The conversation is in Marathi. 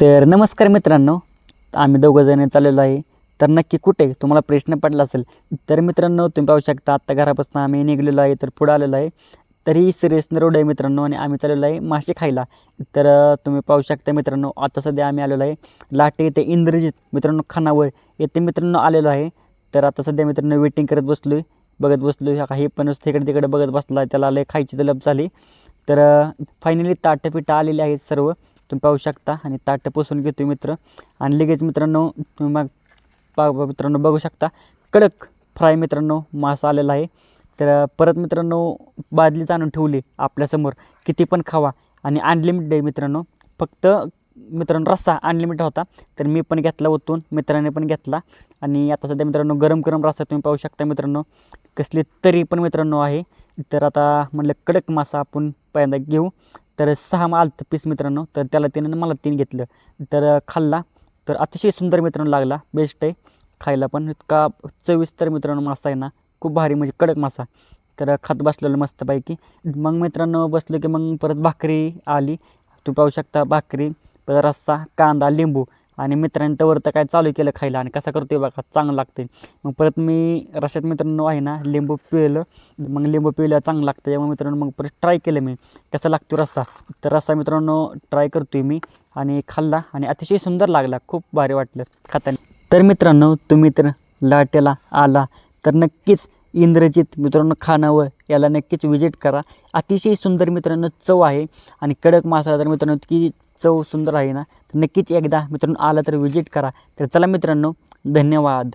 तर नमस्कार मित्रांनो आम्ही दोघंजण चाललेलो आहे. तर नक्की कुठे? तुम्हाला प्रश्न पडला असेल तर मित्रांनो तुम्ही पाहू शकता आत्ता घरापासून आम्ही निघलेलो आहे तर पुढं आलेलो आहे. तरी सिरियस रोड आहे मित्रांनो आणि आम्ही चाललेलो आहे मासे खायला. तर तुम्ही पाहू शकता मित्रांनो आता सध्या आम्ही आलेलो आहे लाटे येथे इंद्रजित मित्रांनो खानावळ येथे मित्रांनो आलेलो आहे. तर आता सध्या मित्रांनो वेटिंग करत बसलो आहे बघत बसलो आहे काही पण तिकडे तिकडे बघत बसला त्याला आलं खायची तलब झाली. तर फायनली ताटंपिठं आलेली आहेत सर्व. तुम्ही पाहू शकता. आणि ताटं पुसून घेतो मित्र. आणि लगेच मित्रांनो तुम्ही मग पा मित्रांनो बघू शकता. कडक फ्राय मित्रांनो मासा आलेला आहे. तर परत मित्रांनो बादलीच आणून ठेवली आपल्यासमोर किती पण खावा. आणि अनलिमिटेड आहे मित्रांनो. फक्त मित्रांनो रस्सा अनलिमिटेड होता. तर मी पण घेतला ओतून मित्राने पण घेतला. आणि आता सध्या मित्रांनो गरम गरम रस्सा तुम्ही पाहू शकता मित्रांनो. कसली तरी पण मित्रांनो आहे. तर आता म्हणलं कडक मासा आपण पहिल्यांदा घेऊ. तर सहा माल पीस मित्रांनो. तर त्याला तिने मला तीन घेतलं. तर खाल्ला. तर अतिशय सुंदर मित्रांनो लागला. बेस्ट आहे. खायला पण इतका चविस्तर मित्रांनो मासा आहे ना. खूप भारी म्हणजे कडक मासा. तर खात बसलेलं मस्तपैकी. मग मित्रांनो बसलो की मग परत भाकरी आली. तुम्ही पाहू शकता भाकरी परत रस्सा कांदा लिंबू. आणि मित्रांनी तवर तर काय चालू केलं खायला आणि कसा करतोय बघा चांगलं लागते मग परत मी रशात मित्रांनो आहे ना लिंबू पिळलं. मग लिंबू पिळलं चांगलं लागतं त्यामुळे मित्रांनो मग परत ट्राय केलं मी. कसा लागतो रस्सा? तर रस्सा मित्रांनो ट्राय करतोय मी आणि खाल्ला आणि अतिशय सुंदर लागला. खूप भारी वाटलं खाताना. तर मित्रांनो तुम्ही तर लाटेला आला. तर नक्कीच इंद्रजित मित्रांनो खानावळ याला नक्कीच विजिट करा. अतिशय सुंदर मित्रांनो चव आहे. आणि कडक मासा तर मित्रांनो की चव सुंदर आहे ना नक्कीच एकदा मित्रांनो आला तर विजिट करा. तर चला मित्रांनो धन्यवाद.